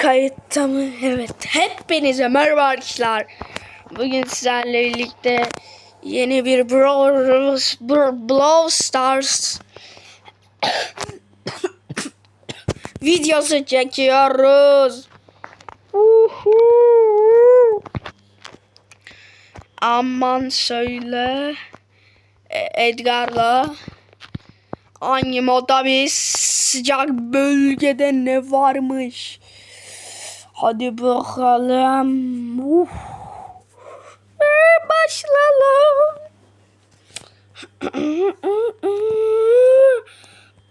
Kayıtta mı? Evet. Hepinize merhaba arkadaşlar. Bugün sizlerle birlikte yeni bir Brawl, Brawl Stars videosu çekiyoruz. Aman söyle E- Edgar'la hangi modda bir sıcak bölgede ne varmış? Hadi bakalım. Uf. Ee, Başlayalım.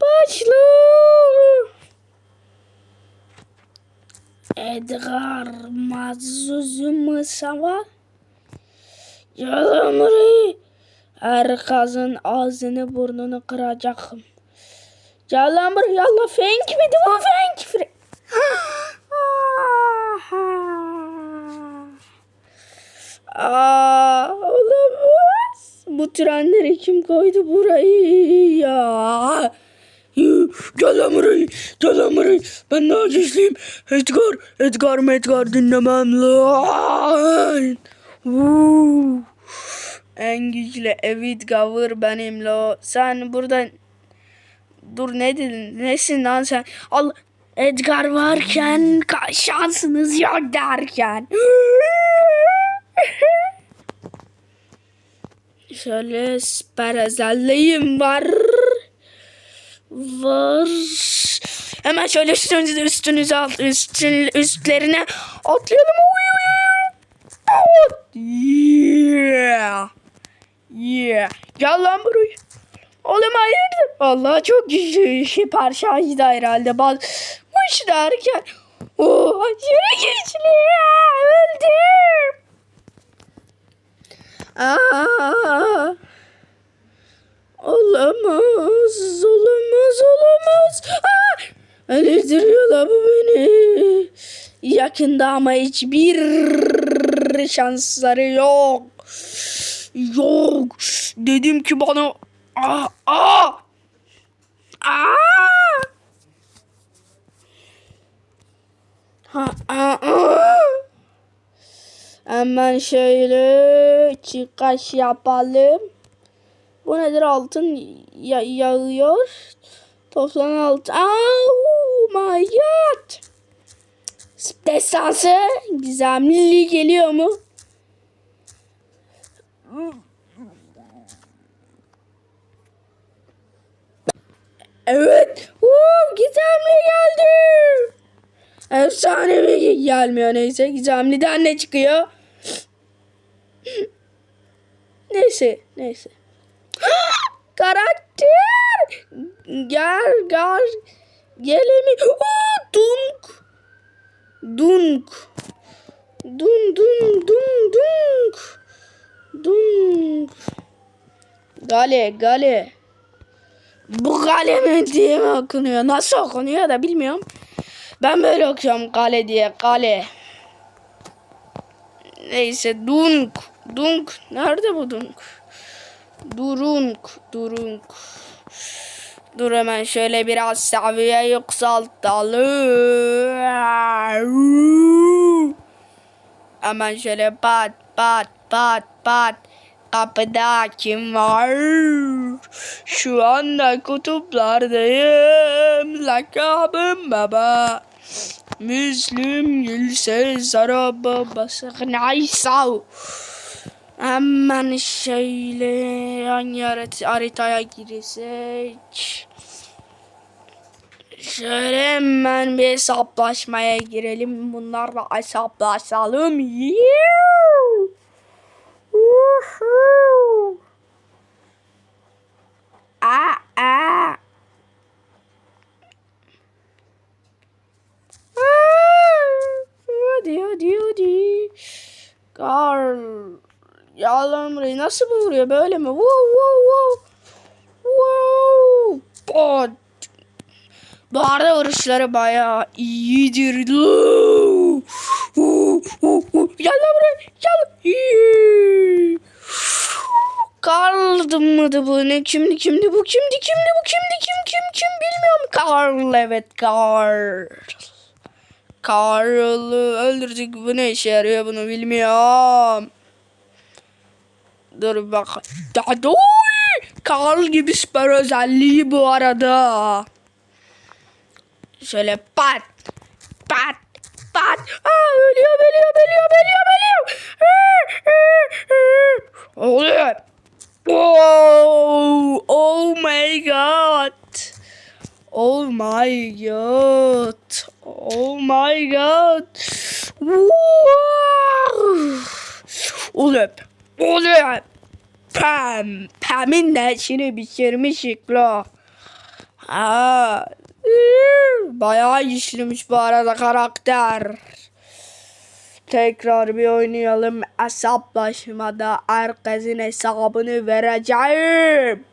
Başla. Edgar Mazuzum Sava. Yalan burayı. Herkesin ağzını burnunu kıracağım. Yalan buraya. Yallah fenk miydi bu fenk? Fre- Aa, olamaz. Bu trenleri kim koydu Gel buraya, gel lan buraya. Ben daha güçlüyüm. Edgar, Edgar, Medgar dinlemem lan. Vuu. En güçlü Edgar benim lo. Sen buradan Dur ne dedin? Nesin lan sen? Al Edgar varken şansınız yok derken. Şöyle süper var. Var. Hemen şöyle üstünüze üstünüze alt üstün, üstlerine atlayalım. Yeah. Yeah. Gel lan buraya. Oğlum hayırdır? Vallahi çok güçlü şey parçaydı herhalde. Basmış derken. Oo, aşırı güçlü ya. Öldüm. Aa, olamaz. Olamaz. Olamaz. Aa, öldürüyorlar bu beni. Yakında ama hiçbir şansları yok. Yok. Dedim ki bana Aa! Aa! Aa! Ha, aa, aa. Hemen şöyle çıkaş yapalım. Bu nedir altın ya yağıyor. Toplanan altın. Oh my god. Destansı gizemli geliyor mu? Evet. Uuu gizemli geldi. Efsane mi gelmiyor neyse. Gizemliden ne çıkıyor? neyse neyse. Karakter. Gel gel. Gelemi. Oo, dunk. Dunk. Dun dun dun dunk. Dunk. Gale gale. Bu kale mi diye mi okunuyor? Nasıl okunuyor da bilmiyorum. Ben böyle okuyorum kale diye kale. Neyse dunk. Dunk. Nerede bu dunk? Durunk. Durunk. Dur hemen şöyle biraz seviye yükseltelim. Hemen şöyle pat pat pat pat. Kapıda kim var? Şu anda kutuplardayım. Lakabım baba. Müslüm Gülses araba basık naysav. Hemen şöyle hangi harit- haritaya girsek. Şöyle hemen bir hesaplaşmaya girelim. Bunlarla hesaplaşalım. Woohoo! Aa, aa. Hadi hadi hadi. Carl. Yalan burayı nasıl vuruyor böyle mi? Wow wow wow. Wow. Bot. Bu arada vuruşları bayağı iyidir. Uh, uh, uh. Gel lan buraya. Gel. Yee. Karl mıydı bu? Ne kimdi kimdi bu? Kimdi kimdi bu? Kimdi kim kim kim bilmiyorum. Karl evet Karl. Karl'ı öldürdük. Bu ne işe yarıyor bunu bilmiyorum. Dur bak. Daha da Karl gibi süper özelliği bu arada. Şöyle pat pat. Aa, ölüyor ölüyor ölüyor ölüyor ölüyor. Oluyor. Oh, oh my god. Oh my god. Oh my god. Wow. Oluyor. Oluyor. Pam. İçini bitirmişik lo. Ha. Bayağı işlemiş bu arada karakter. Tekrar bir oynayalım. Hesaplaşmada herkesin hesabını vereceğim.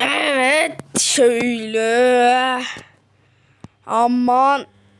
Evet şöyle. Aman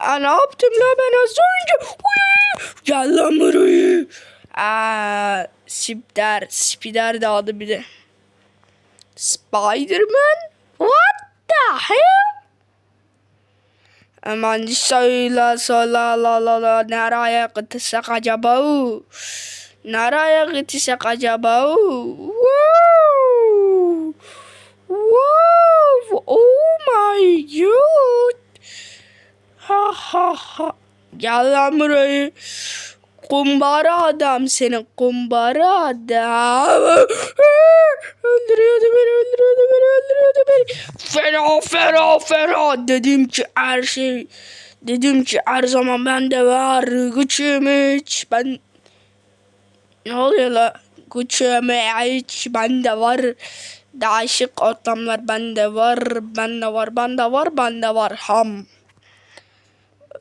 Aa, ne yaptım ben az önce? Uy, Gel lan buraya. Aa, Spider, Spider de adı bir de. Spiderman? What the hell? Aman söyle söyle la la la nereye gitsek acaba? Nereye gitsek acaba? Wow! Wow! Oh my god! Ha ha ha. Gel lan buraya. Kumbara adam senin kumbara adam. öldürüyordu beni öldürüyordu beni öldürüyordu beni. Fena fena fena dedim ki her şey. Dedim ki her zaman bende var gücüm hiç. Ben ne oluyor la? Gücüm hiç bende var. Değişik ortamlar bende var. Bende var bende var bende var ham.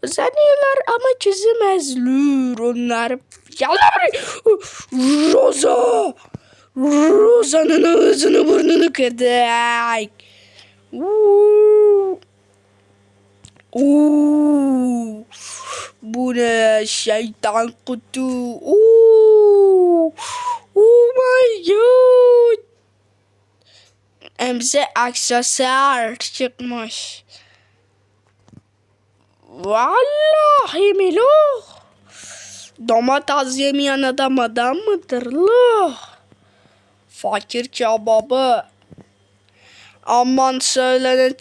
Özeniyorlar ama çözemezler onlar. Yalan Rosa. Rosa'nın ağzını burnunu kırdık. Bu ne şeytan kutu. Oh my god. Emze aksesuar çıkmış. Vallahi mi lo? Domates yemeyen adam adam mıdır lo? Fakir kebabı. Aman söylenen.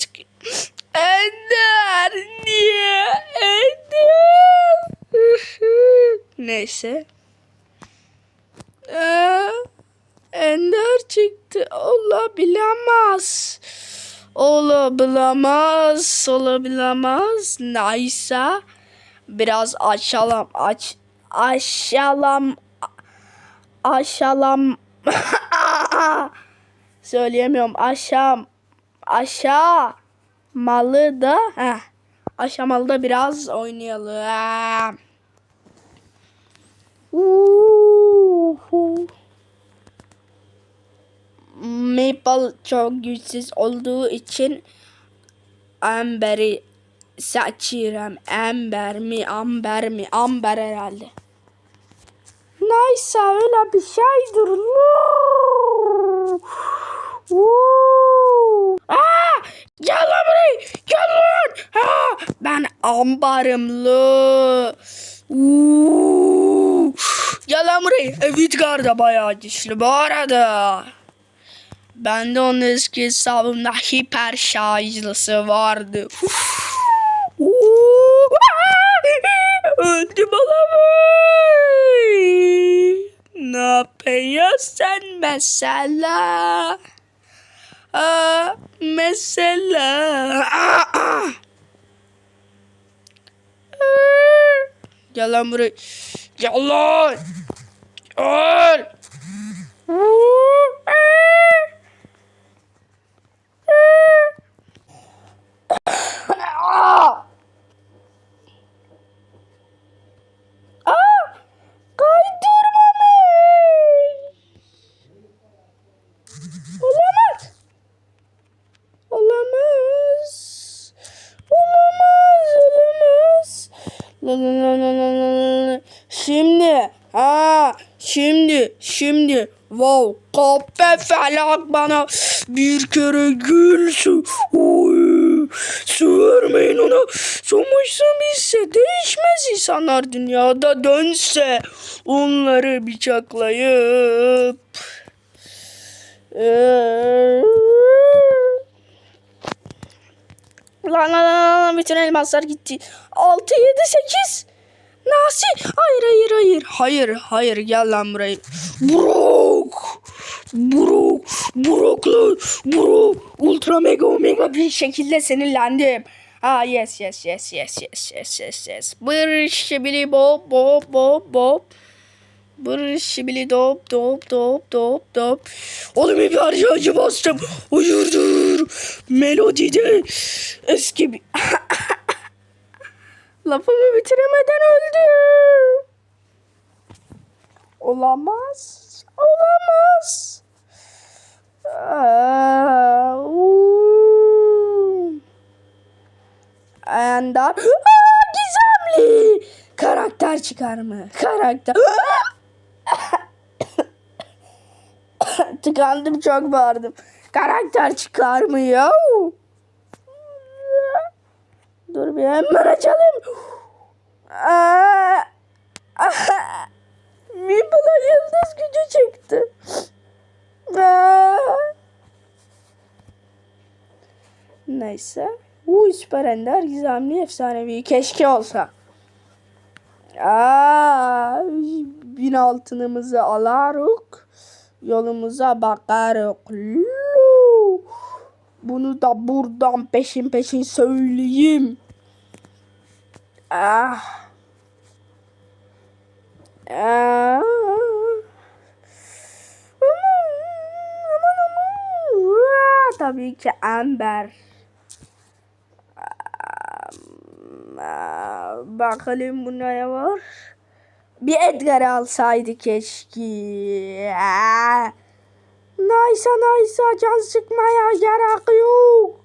Ender niye? Ender. Neyse. Ee, Ender çıktı. Olabilemez. Olabilemez. Olabilemez. Neyse. Biraz aşağılam. Aç. Aşağılam. Aşağılam. Söyleyemiyorum. Aşağı. Aşağı. Malı da. Heh. Aşamalı da biraz oynayalım. Uhu. Maple çok güçsüz olduğu için Amber'i seçiyorum. Amber mi, Amber mi? Amber herhalde. Neyse öyle bir şeydir. Woo. Aa, gel lan. Gel lan. Ben ambarım lo. Gel lan buraya. Da bayağı güçlü bu arada. Bende onun eski hesabımda hiper şarjlısı vardı. Öldüm olamay. Ne yapıyorsun mesela? Aa, mesela. Aa. Gel lan buraya. Gel lan. Gel. La la la la la la la. Şimdi ha şimdi şimdi wow kahpe felak bana bir kere gül su Oy, su vermeyin ona sonuçta bizse değişmez insanlar dünyada dönse onları bıçaklayıp Lan lan lan lan bütün elmaslar gitti. 6 7 8 Nasıl? Hayır hayır hayır. Hayır hayır gel lan buraya. Brok. Brok. Broklu. Brok. Ultra mega omega bir şekilde sinirlendim. Ah yes yes yes yes yes yes yes yes. Bir şibili bop bop bop bop. Dop dop dop dop dop. Oğlum bir harcayıcı bastım. Hayırdır. Melodide eski bir... Lafımı bitiremeden öldü. Olamaz. Olamaz. Aa, uuu. Ender. Aa, gizemli. Karakter çıkar mı? Karakter. Tıkandım çok bağırdım. Karakter çıkar mı ya? Dur bir hemen açalım. Meeple'a yıldız gücü çıktı. Neyse. Uy süper ender gizemli efsanevi. Keşke olsa. Aa, bin altınımızı alarık. Yolumuza bakarık. Bunu da buradan peşin peşin söyleyeyim. Ah. Ah. Aman aman. Vaa, Tabii ki Amber. Aa, Bakalım bu ne var? Bir Edgar alsaydı keşke. Aa. Neyse neyse can sıkmaya gerek yok.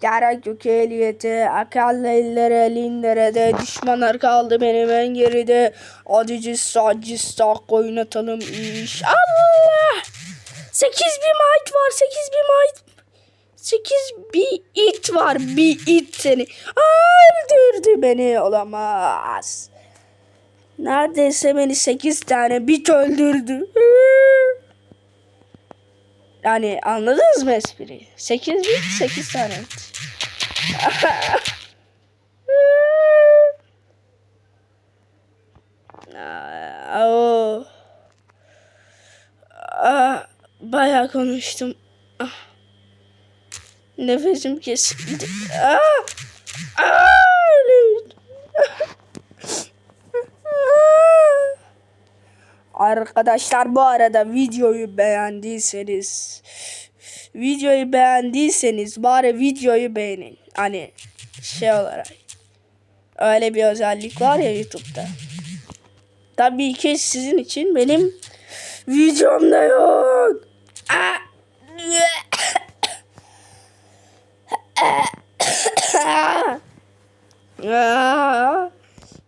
Gerek yok ehliyete. Akıllı ellere elinlere de düşmanlar kaldı benim en geride. Hadi cistak cistak oynatalım iş. Allah! 8 bir might var 8 bir might. 8 bir it var bir it seni. Öldürdü beni olamaz. Neredeyse beni 8 tane bit öldürdü. Yani anladınız mı espriyi? 8 bit 8 tane bit. Aa, o. Aa, bayağı konuştum. Ah. Nefesim kesildi. Aa! Aa! Arkadaşlar bu arada videoyu beğendiyseniz videoyu beğendiyseniz bari videoyu beğenin. Hani şey olarak öyle bir özellik var ya YouTube'da. Tabii ki sizin için benim videomda yok. Aa!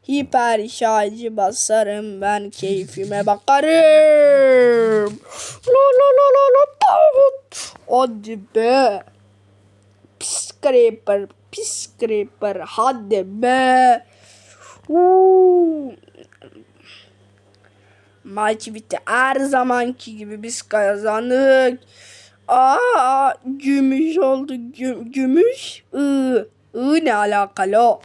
Hiper şarjı basarım ben keyfime bakarım. La la la la la pat. Hadi be. Pis creeper, pis creeper hadi be. Uuu. Maç bitti. Her zamanki gibi biz kazandık. Aa, gümüş oldu. Gü- gümüş. I. I ne alakalı o?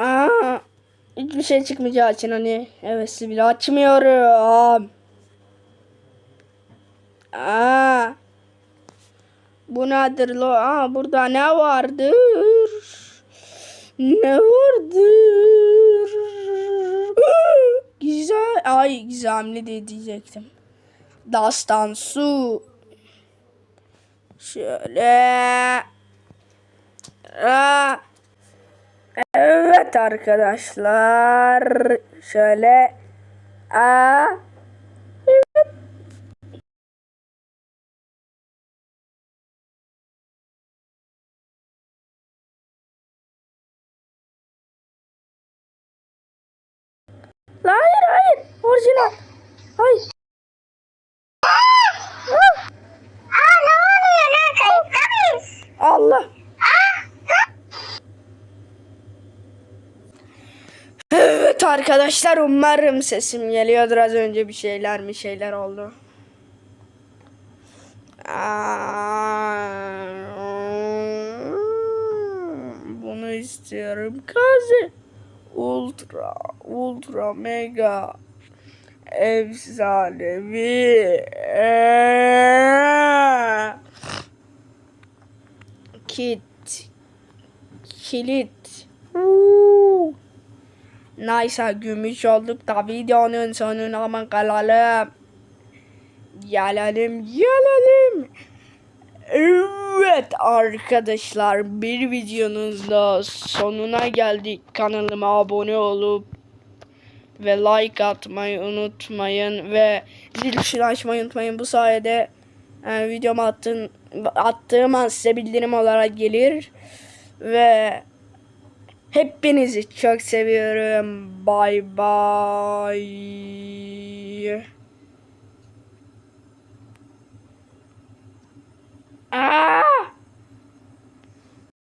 Aa. Hiçbir şey çıkmayacağı için hani hevesli bile açmıyorum. Aa. Bu nedir lo? Aa, burada ne vardır? Ne vardır? Güzel. Ay gizemli de diyecektim. Dastan su. Şöyle. Aa. Evet arkadaşlar şöyle a evet. Hayır hayır orijinal. Hayır. Arkadaşlar umarım sesim geliyordur az önce bir şeyler mi şeyler oldu. Bunu istiyorum. Kazi. Ultra, ultra, mega, efsanevi. Kit. Kilit. Neyse gümüş olduk da videonun sonuna mı kalalım? Gelelim gelelim. Evet arkadaşlar bir videonun da sonuna geldik. Kanalıma abone olup ve like atmayı unutmayın ve zil tuşunu açmayı unutmayın. Bu sayede e, videomu attığım, attığım an size bildirim olarak gelir ve hepinizi çok seviyorum. Bye bye. Aa!